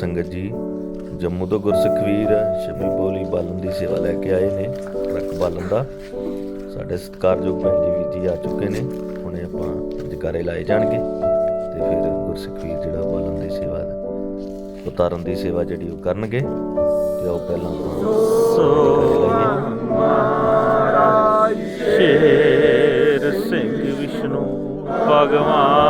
ਸੰਗਤ ਜੀ, ਜੰਮੂ ਤੋਂ ਗੁਰਸਿੱਖ ਵੀਰ ਛੱਬੀ ਬੋਲੀ ਬਾਲਣ ਦੀ ਸੇਵਾ ਲੈ ਕੇ ਆਏ ਨੇ, ਟਰੱਕ ਬਾਲਣ ਦਾ। ਸਾਡੇ ਸਤਿਕਾਰਯੋਗ ਭੈਣ ਜੀ ਵੀਰ ਜੀ ਆ ਚੁੱਕੇ ਨੇ, ਹੁਣੇ ਆਪਾਂ ਜਕਾਰੇ ਲਾਏ ਜਾਣਗੇ, ਤੇ ਫਿਰ ਗੁਰਸਿੱਖਵੀਰ ਜਿਹੜਾ ਬਾਲਣ ਦੀ ਸੇਵਾ, ਉਤਾਰਨ ਦੀ ਸੇਵਾ ਜਿਹੜੀ ਉਹ ਕਰਨਗੇ, ਤੇ ਉਹ ਪਹਿਲਾਂ ਸੋ ਜਕਾਰੇ ਸ਼ੇਰ ਸਿੰਘ ਵਿਸ਼ਨੂੰ, ਭਗਵਾਨ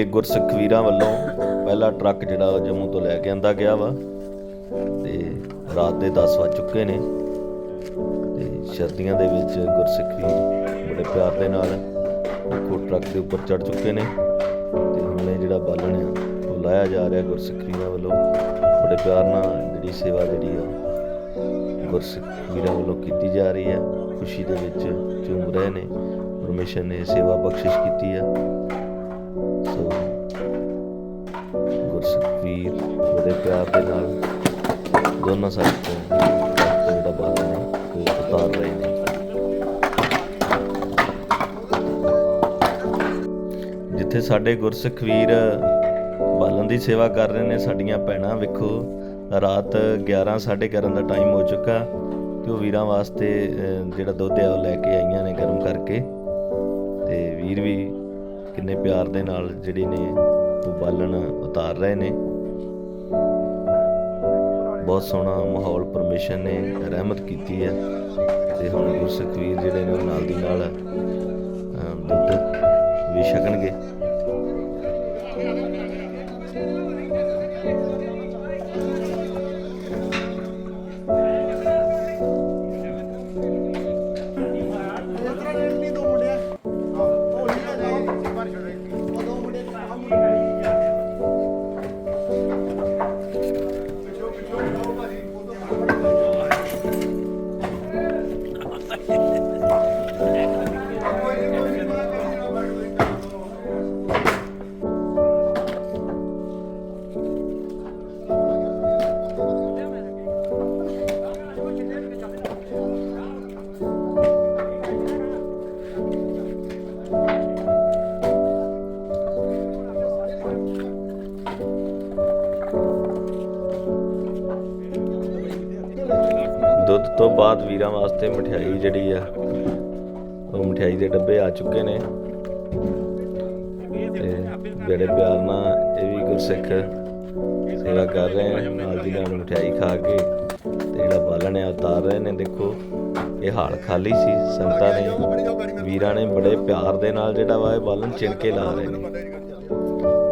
ਇਹ ਗੁਰਸਿੱਖ ਵੀਰਾਂ ਵੱਲੋਂ ਪਹਿਲਾ ਟਰੱਕ ਜਿਹੜਾ ਜੰਮੂ ਤੋਂ ਲੈ ਕੇ ਆਂਦਾ ਗਿਆ ਵਾ ਤੇ ਰਾਤ ਦੇ 10 ਵੱਜ ਚੁੱਕੇ ਨੇ ਤੇ ਸਰਦੀਆਂ ਦੇ ਵਿੱਚ ਗੁਰਸਿੱਖ ਵੀਰ ਬੜੇ ਪਿਆਰ ਦੇ ਨਾਲ ਦੇਖੋ ਟਰੱਕ ਦੇ ਉੱਪਰ ਚੜ ਚੁੱਕੇ ਨੇ ਤੇ ਹੁਣ ਇਹ ਜਿਹੜਾ ਬਾਲਣ ਆ, ਉਹ ਲਾਇਆ ਜਾ ਰਿਹਾ ਗੁਰਸਿੱਖ ਵੀਰਾਂ ਵੱਲੋਂ। ਬੜੇ ਪਿਆਰ ਨਾਲ ਜਿਹੜੀ ਸੇਵਾ ਜਿਹੜੀ ਆ, ਗੁਰਸਿੱਖ ਵੀਰਾਂ ਵੱਲੋਂ ਕੀਤੀ ਜਾ ਰਹੀ ਹੈ ਖੁਸ਼ੀ ਦੇ ਵਿੱਚ ਝੂਮ ਰਹੇ ਨੇ। ਪਰਮੇਸ਼ਰ ਨੇ ਸੇਵਾ ਬਖਸ਼ਿਸ਼ ਕੀਤੀ ਆ। ਸੋ ਬੜੇ ਪਿਆਰ ਦੇ ਨਾਲ ਦੋਨਾਂ ਸਾਈਡ ਤੋਂ ਜਿਹੜਾ ਬਾਤ ਨੇ, ਉਹ ਉਤਾਰ ਰਹੇ ਨੇ। ਜਿੱਥੇ ਸਾਡੇ ਗੁਰਸਿੱਖਵੀਰ ਬਾਲਣ ਦੀ ਸੇਵਾ ਕਰ ਰਹੇ ਨੇ, ਸਾਡੀਆਂ ਭੈਣਾਂ, ਵੇਖੋ, ਰਾਤ 11 11:30 ਦਾ ਟਾਈਮ ਹੋ ਚੁੱਕਾ। ਤੇ ਉਹ ਵੀਰਾਂ ਵਾਸਤੇ ਜਿਹੜਾ ਦੁੱਧ ਹੈ, ਉਹ ਲੈ ਕੇ ਆਈਆਂ ਨੇ ਗਰਮ ਕਰਕੇ। ਤੇ ਵੀਰ ਵੀ ਕਿੰਨੇ ਪਿਆਰ ਦੇ ਨਾਲ ਜਿਹੜੀ ਨੇ ਉਹ ਬਾਲਣ ਉਤਾਰ ਰਹੇ ਨੇ। ਬਹੁਤ ਸੋਹਣਾ ਮਾਹੌਲ ਪਰਮੇਸ਼ਰ ਨੇ ਰਹਿਮਤ ਕੀਤੀ ਹੈ। ਤੇ ਹੁਣ ਗੁਰਸਿੱਖ ਵੀਰ ਜਿਹੜੇ ਨੇ ਉਹ ਨਾਲ ਦੀ ਨਾਲ ਦੁੱਧ ਵੀ ਛਕਣਗੇ। ਤੋਂ ਵੀਰਾਂ ਵਾਸਤੇ ਮਠਿਆਈ ਜਿਹੜੀ ਆ, ਉਹ ਮਠਿਆਈ ਦੇ ਡੱਬੇ ਆ ਚੁੱਕੇ ਨੇ। ਤੇ ਜਿਹੜੇ ਪਿਆਰ ਨਾਲ ਇਹ ਵੀ ਗੁਰਸਿੱਖ ਸੇਵਾ ਕਰ ਰਹੇ ਆ, ਨਾਲ ਦੀ ਨਾਲ ਮਠਿਆਈ ਖਾ ਕੇ ਤੇ ਜਿਹੜਾ ਬਾਲਣ ਆ ਉਤਾਰ ਰਹੇ ਨੇ। ਦੇਖੋ, ਇਹ ਹਾਲ ਖਾਲੀ ਸੀ, ਸੰਗਤਾਂ ਨੇ, ਵੀਰਾਂ ਨੇ ਬੜੇ ਪਿਆਰ ਦੇ ਨਾਲ ਜਿਹੜਾ ਵਾ ਇਹ ਬਾਲਣ ਚਿਣਕੇ ਲਾ ਰਹੇ ਨੇ।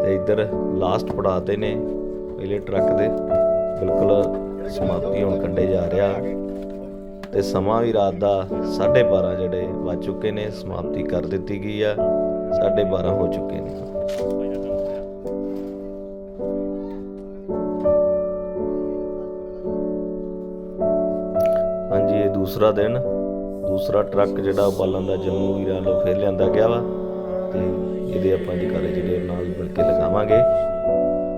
ਤੇ ਇੱਧਰ ਲਾਸਟ ਪੜਾਤੇ ਨੇ, ਪਹਿਲੇ ਟਰੱਕ ਦੇ, ਬਿਲਕੁਲ ਸਮਾਪਤੀ ਹੁਣ ਕੰਡੇ ਜਾ ਰਿਹਾ। ਤੇ ਸਮਾਂ ਵੀ ਰਾਤ ਦਾ 12:30 ਜਿਹੜੇ ਵੱਜ ਚੁੱਕੇ ਨੇ, ਸਮਾਪਤੀ ਕਰ ਦਿੱਤੀ ਗਈ ਆ। 12:30 ਹੋ ਚੁੱਕੇ ਨੇ। ਹਾਂਜੀ, ਇਹ ਦੂਸਰਾ ਦਿਨ, ਦੂਸਰਾ ਟਰੱਕ ਜਿਹੜਾ ਉਹ ਬਾਲਣ ਦਾ ਜੰਮੂ ਵੀਰਾਂ ਵੱਲੋਂ ਫੇਰ ਲਿਆਂਦਾ ਗਿਆ ਵਾ। ਤੇ ਇਹਦੇ ਆਪਾਂ ਜਕਾਰੇ ਜਿਹੜੇ ਨਾਲ ਮਿਲ ਕੇ ਲਗਾਵਾਂਗੇ।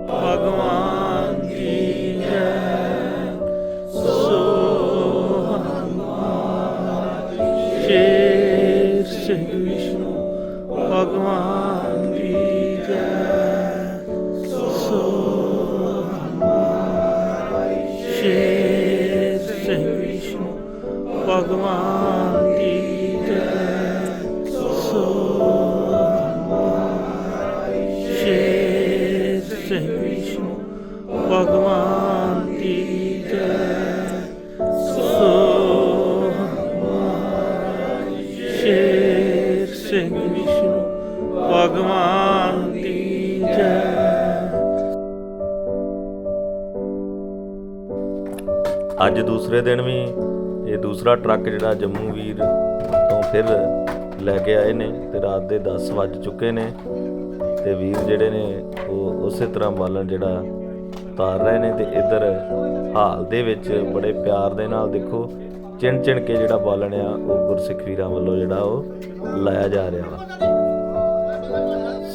ਭਗਵਾਨ ਭਗਵਾਨ ਦੀ ਜੈ ਸੋ ਸ਼ੇ ਸਿੰਘ ਵਿਸ਼ਨੂੰ ਭਗਵਾਨ ਦੀ ਜੈ ਸੋ ਸ਼ੇ ਸਿੰਘ ਵਿਸ਼ਨੂੰ ਭਗਵਾਨ ਦੀ ਜੈ ਅੱਜ ਦੂਸਰੇ ਦਿਨ ਵੀ ਦੂਸਰਾ ਟਰੱਕ ਜਿਹੜਾ ਜੰਮੂ ਵੀਰ ਤੋਂ ਫਿਰ ਲੈ ਕੇ ਆਏ ਨੇ ਤੇ ਰਾਤ ਦੇ 10 ਵੱਜ ਚੁੱਕੇ ਨੇ ਤੇ ਵੀਰ ਜਿਹੜੇ ਨੇ ਉਹ ਉਸੇ ਤਰ੍ਹਾਂ ਬਾਲਣ ਜਿਹੜਾ ਉਤਾਰ ਰਹੇ ਨੇ ਤੇ ਇੱਧਰ ਹਾਲ ਦੇ ਵਿੱਚ ਬੜੇ ਪਿਆਰ ਦੇ ਨਾਲ ਦੇਖੋ, ਚਿਣ ਚਿਣ ਕੇ ਜਿਹੜਾ ਬਾਲਣ ਆ, ਉਹ ਗੁਰਸਿੱਖ ਵੀਰਾਂ ਵੱਲੋਂ ਜਿਹੜਾ ਉਹ ਲਾਇਆ ਜਾ ਰਿਹਾ ਵਾ।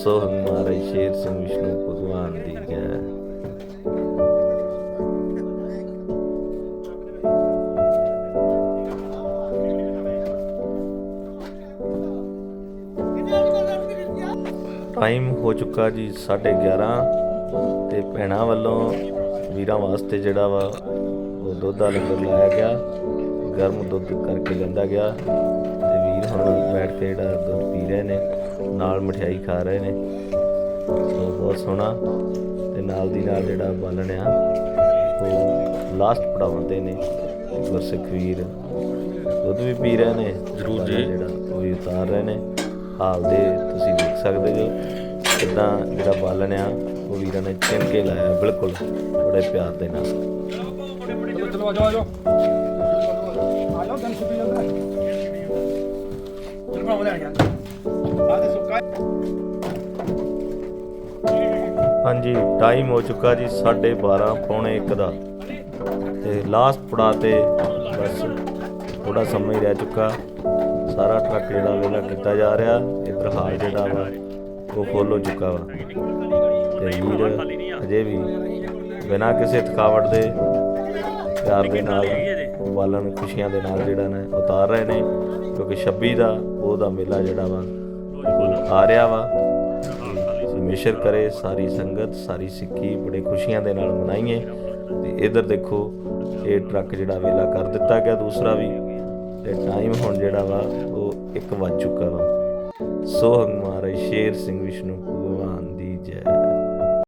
ਸੋ ਹਮਾਰੇ ਸ਼ੇਰ ਸਿੰਘ ਵਿਸ਼ਨੂੰ ਭਗਵਾਨ ਦੀ ਹੈ ਟਾਈਮ ਹੋ ਚੁੱਕਾ ਜੀ 11:30 ਤੇ ਭੈਣਾਂ ਵੱਲੋਂ ਵੀਰਾਂ ਵਾਸਤੇ ਜਿਹੜਾ ਵਾ ਉਹ ਦੁੱਧ ਦਾ ਲੰਗਰ ਲਾਇਆ ਗਿਆ ਗਰਮ ਦੁੱਧ ਕਰਕੇ ਲੈਂਦਾ ਗਿਆ ਤੇ ਵੀਰ ਹੁਣ ਬੈਠ ਕੇ ਜਿਹੜਾ ਦੁੱਧ ਪੀ ਰਹੇ ਨੇ ਨਾਲ ਮਠਿਆਈ ਖਾ ਰਹੇ ਨੇ। ਸੋ ਬਹੁਤ ਸੋਹਣਾ ਤੇ ਨਾਲ ਦੀ ਨਾਲ ਜਿਹੜਾ ਬਾਲਣ ਆ ਉਹ ਲਾਸਟ ਪੜਾਉਂਦੇ ਨੇ ਗੁਰਸਿੱਖ ਵੀਰ। ਦੁੱਧ ਵੀ ਪੀ ਰਹੇ ਨੇ ਜ਼ਰੂਰ ਜੀ। ਜਿਹੜਾ ਉਹ ਉਤਾਰ ਰਹੇ ਨੇ। ਹਾਲ ਤੁਸੀਂ ਦੇਖ ਸਕਦੇ ਹੋ ਕਿਦਾਂ ਜਿਹੜਾ ਬਾਲਣ ਆ, ਉਹ ਵੀਰਾਂ ਨੇ ਚਿਣ ਕੇ ਲਾਇਆ, ਬਿਲਕੁਲ ਬੜੇ ਪਿਆਰ ਦੇ ਨਾਲ। ਚਲੋ ਚਲੋ ਆ ਜਾਓ ਆ ਸੁੱਕੀ ਜਾਂਦਾ ਚਲ ਭਰਾਵਾ ਲੈ ਗਿਆ ਆ ਸੁੱਕਾ ਹਾਂਜੀ ਟਾਈਮ ਹੋ ਚੁੱਕਾ ਜੀ 12:30 ਪੌਣੇ 1 ਦਾ। ਤੇ ਲਾਸਟ ਪੜਾ ਤੇ ਬਸ ਥੋੜਾ ਸਮਾਂ ਹੀ ਰਹਿ ਚੁੱਕਾ। ਸਾਰਾ ਟਰੱਕ ਜਿਹੜਾ ਵੇਲਾ ਕੀਤਾ ਜਾ ਰਿਹਾ, ਇਧਰ ਹਾਲ ਜਿਹੜਾ ਵਾ, ਉਹ ਫੁੱਲ ਹੋ ਚੁੱਕਾ ਵਾ। ਤੇ ਵੀਰ ਅਜੇ ਵੀ ਬਿਨਾਂ ਕਿਸੇ ਥਕਾਵਟ ਦੇ ਪਿਆਰ ਦੇ ਨਾਲ, ਬਾਲਣ ਖੁਸ਼ੀਆਂ ਦੇ ਨਾਲ ਜਿਹੜਾ ਨੇ, ਉਤਾਰ ਰਹੇ ਨੇ, ਕਿਉਂਕਿ 26 ਦਾ ਉਹਦਾ ਮੇਲਾ ਜਿਹੜਾ ਵਾ ਉਹ ਆ ਰਿਹਾ ਵਾ। ਮਿਸ਼ਰ ਕਰੇ ਸਾਰੀ ਸੰਗਤ, ਸਾਰੀ ਸਿੱਖੀ, ਬੜੇ ਖੁਸ਼ੀਆਂ ਦੇ ਨਾਲ ਮਨਾਈਏ। ਤੇ ਇਧਰ ਦੇਖੋ, ਇਹ ਟਰੱਕ ਜਿਹੜਾ ਵੇਲਾ ਕਰ ਦਿੱਤਾ ਗਿਆ, ਦੂਸਰਾ ਵੀ। ਤੇ ਟਾਈਮ ਹੁਣ ਜਿਹੜਾ ਵਾ, ਉਹ 1 ਵੱਜ ਚੁੱਕਾ ਵਾ। ਸੋ ਹਮਾਰੇ ਸ਼ੇਰ ਸਿੰਘ ਵਿਸ਼ਨੂੰ, ਭਗਵਾਨ ਦੀ ਜੈ।